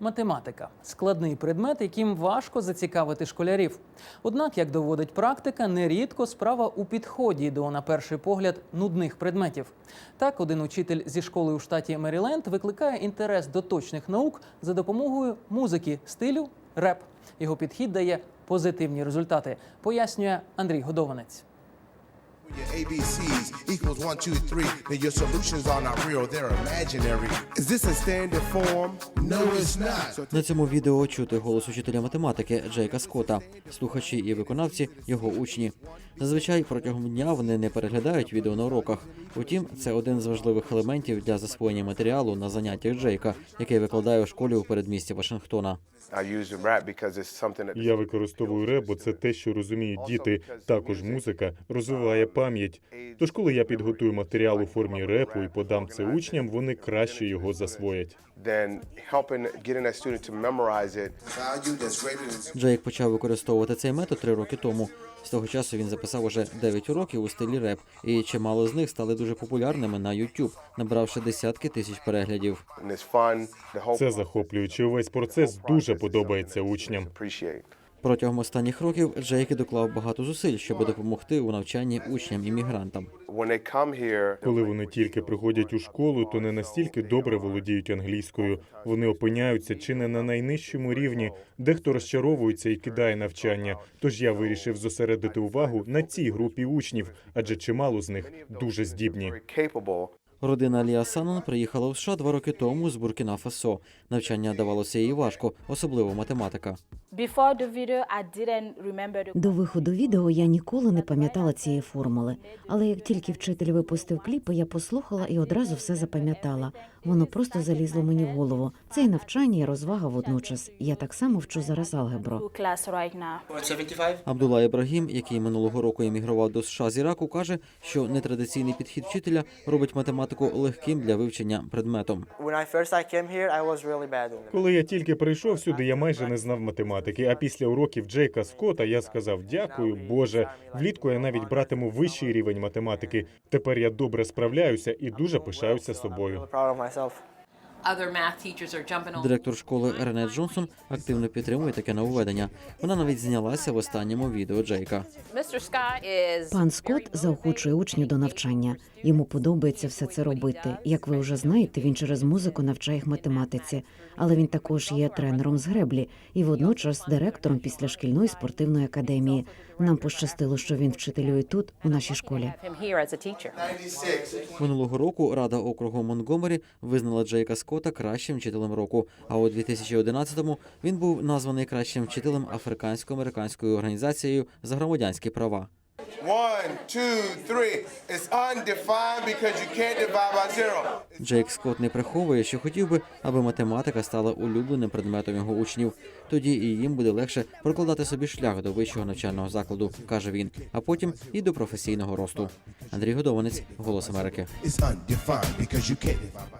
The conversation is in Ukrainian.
Математика складний предмет, яким важко зацікавити школярів. Однак, як доводить практика, нерідко справа у підході до, на перший погляд, нудних предметів. Так, один учитель зі школи у штаті Меріленд викликає інтерес до точних наук за допомогою музики стилю реп. Його підхід дає позитивні результати, пояснює Андрій Годованець. Your ABCs equals one, two, three. Then your solutions are not real, they're imaginary. Is this a standard form? No, it's not. На цьому відео чути голос учителя математики Джейка Скотта, слухачі і виконавці його учні. Зазвичай протягом дня вони не переглядають відео на уроках. Утім, це один з важливих елементів для засвоєння матеріалу на заняттях Джейка, який викладає у школі у передмісті Вашингтона. Я використовую реп, бо це те, що розуміють діти. Також музика розвиває пам'ять. Тож, коли я підготую матеріал у формі репу і подам це учням, вони краще його засвоять. Джейк почав використовувати цей метод три роки тому. З того часу він записав уже 9 уроків у стилі реп, і чимало з них стали дуже популярними на YouTube, набравши десятки тисяч переглядів. Це захоплююче. Увесь процес дуже подобається учням. Протягом останніх років Джейк доклав багато зусиль, щоб допомогти у навчанні учням іммігрантам. Коли вони тільки приходять у школу, то не настільки добре володіють англійською. Вони опиняються чи не на найнижчому рівні. Дехто розчаровується і кидає навчання. Тож я вирішив зосередити увагу на цій групі учнів, адже чимало з них дуже здібні. Родина Алія Санон приїхала в США два роки тому з Буркіна Фасо. Навчання давалося їй важко, особливо математика. До виходу відео я ніколи не пам'ятала цієї формули, але як тільки вчитель випустив кліпи, я послухала і одразу все запам'ятала. Воно просто залізло мені в голову. Це і навчання, і розвага водночас. Я так само вчу зараз алгебру. Абдулла Ібрагім, який минулого року емігрував до США з Іраку, каже, що нетрадиційний підхід вчителя робить математику легким для вивчення предметом. Коли я тільки прийшов сюди, я майже не знав математики. А після уроків Джейка Скотта я сказав дякую, Боже. Влітку я навіть братиму вищий рівень математики. Тепер я добре справляюся і дуже пишаюся собою. Директор школи Рене Джонсон активно підтримує таке нововведення. Вона навіть знялася в останньому відео Джейка. Пан Скотт заохочує учнів до навчання. Йому подобається все це робити. Як ви вже знаєте, він через музику навчає їх математиці, але він також є тренером з греблі і водночас директором післяшкільної спортивної академії. Нам пощастило, що він вчителює тут, у нашій школі. Минулого року Рада округу Монтгомері визнала Джейка Скотта кращим вчителем року. А у 2011-му він був названий кращим вчителем африкансько-американською організацією за громадянські права. One, two, three. It's undefined because you can't divide by zero. Джейк Скотт не приховує, що хотів би, аби математика стала улюбленим предметом його учнів. Тоді і їм буде легше прокладати собі шлях до вищого навчального закладу, каже він, а потім і до професійного росту. Андрій Годованець, Голос Америки. It's undefined because you can't divide by